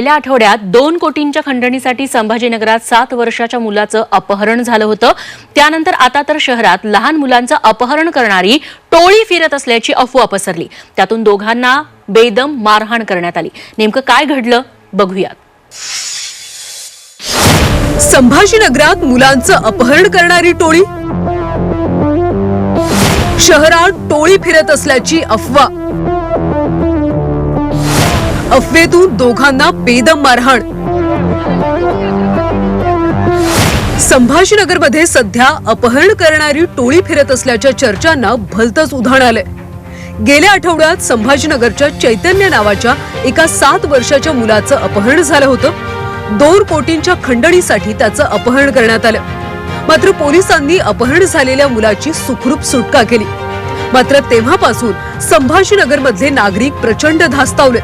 गेल्या आठवड्यात दोन कोटींच्या खंडणीसाठी संभाजीनगरात सात वर्षाच्या मुलाचं अपहरण झालं होतं. त्यानंतर आता तर शहरात लहान मुलांचं अपहरण करणारी टोळी फिरत असल्याची अफवा पसरली. त्यातून दोघांना बेदम मारहाण करण्यात आली. नेमकं काय घडलं बघूयात. संभाजीनगरात मुलांचं अपहरण करणारी टोळी? शहरात टोळी फिरत असल्याची अफवा. अफवेतून दोघांना बेदम मारहाण. संभाजीनगरमध्ये सध्या अपहरण करणारी टोळी फिरत असल्याच्या चर्चांना भलतच उधाण आलंय. गेल्या आठवड्यात संभाजीनगरच्या चैतन्य नावाच्या एका सात वर्षाच्या मुलाचं अपहरण झालं होतं. दोन कोटींच्या खंडणीसाठी त्याचं अपहरण करण्यात आलं. मात्र पोलिसांनी अपहरण झालेल्या मुलाची सुखरूप सुटका केली. मात्र तेव्हापासून संभाजीनगरमधले नागरिक प्रचंड धास्तावले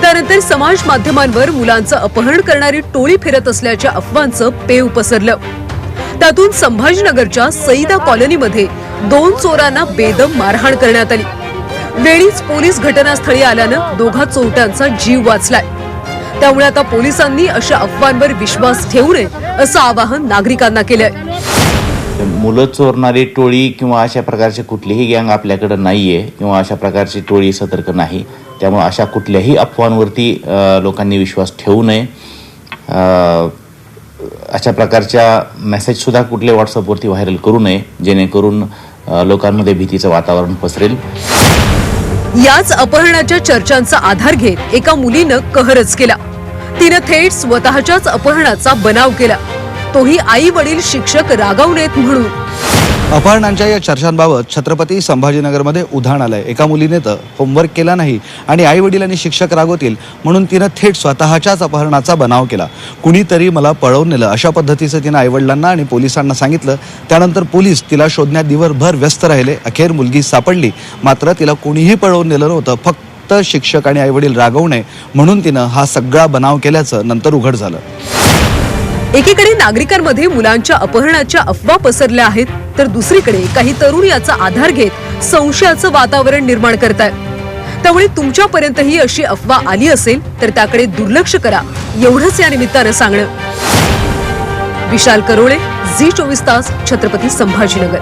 त्यानंतर समाज माध्यमांवर मुलांचं अपहरण करणारी टोळी फिरत असल्याच्या अफवांचं पेव पसरलं. त्यातून संभाजीनगरच्या सईदा कॉलनीमध्ये दोन चोरांना बेदम मारहाण करण्यात आली. वेळीच पोलीस घटनास्थळी आल्यानं दोघा चोरट्यांचा जीव वाचलाय. त्यामुळे आता पोलिसांनी अशा अफवांवर विश्वास ठेवू नये असं आवाहन नागरिकांना केलंय. मुलं चोरणारी टोळी किंवा अशा प्रकारचे कुठलीही गँग आपल्याकडे नाहीये किंवा अशा प्रकारची टोळी सतर्क नाही. त्यामुळे अशा कुठल्याही अफवांवरती लोकांनी विश्वास ठेवू नये. अशा प्रकारच्या मेसेजसुद्धा कुठले व्हॉट्सअपवरती व्हायरल करू नये जेणेकरून लोकांमध्ये भीतीचं वातावरण पसरेल. याच अपहरणाच्या चर्चांचा आधार घेत एका मुलीनं कहरच केला. तिनं थेट स्वतःच्याच अपहरणाचा बनाव केला. तोही आई वडील शिक्षक रागावू नयेत म्हणून. अपहरणांच्या या चर्चांबाबत छत्रपती संभाजीनगरमध्ये उधाण आलंय. एका मुलीने तर होमवर्क केला नाही आणि आई वडिलांनी शिक्षक रागवतील म्हणून तिनं थेट स्वतःच्याच अपहरणाचा बनाव केला. कुणीतरी मला पळवून नेलं अशा पद्धतीचं तिनं आईवडिलांना आणि पोलिसांना सांगितलं. त्यानंतर पोलीस तिला शोधण्यात दिवसभर व्यस्त राहिले. अखेर मुलगी सापडली. मात्र तिला कोणीही पळवून नेलं नव्हतं. फक्त शिक्षक आणि आईवडील रागवू नये म्हणून तिनं हा सगळा बनाव केल्याचं नंतर उघड झालं. एकीकडे नागरिकांमध्ये मुलांच्या अपहरणाच्या अफवा पसरल्या आहेत तर दुसरीकडे काही तरुण याचा आधार घेत संशयाचं वातावरण निर्माण करतायत. त्यामुळे तुमच्यापर्यंतही अशी अफवा आली असेल तर त्याकडे दुर्लक्ष करा. एवढंच या निमित्तानं सांगणं. विशाल करोळे झी चोवीस तास छत्रपती संभाजीनगर.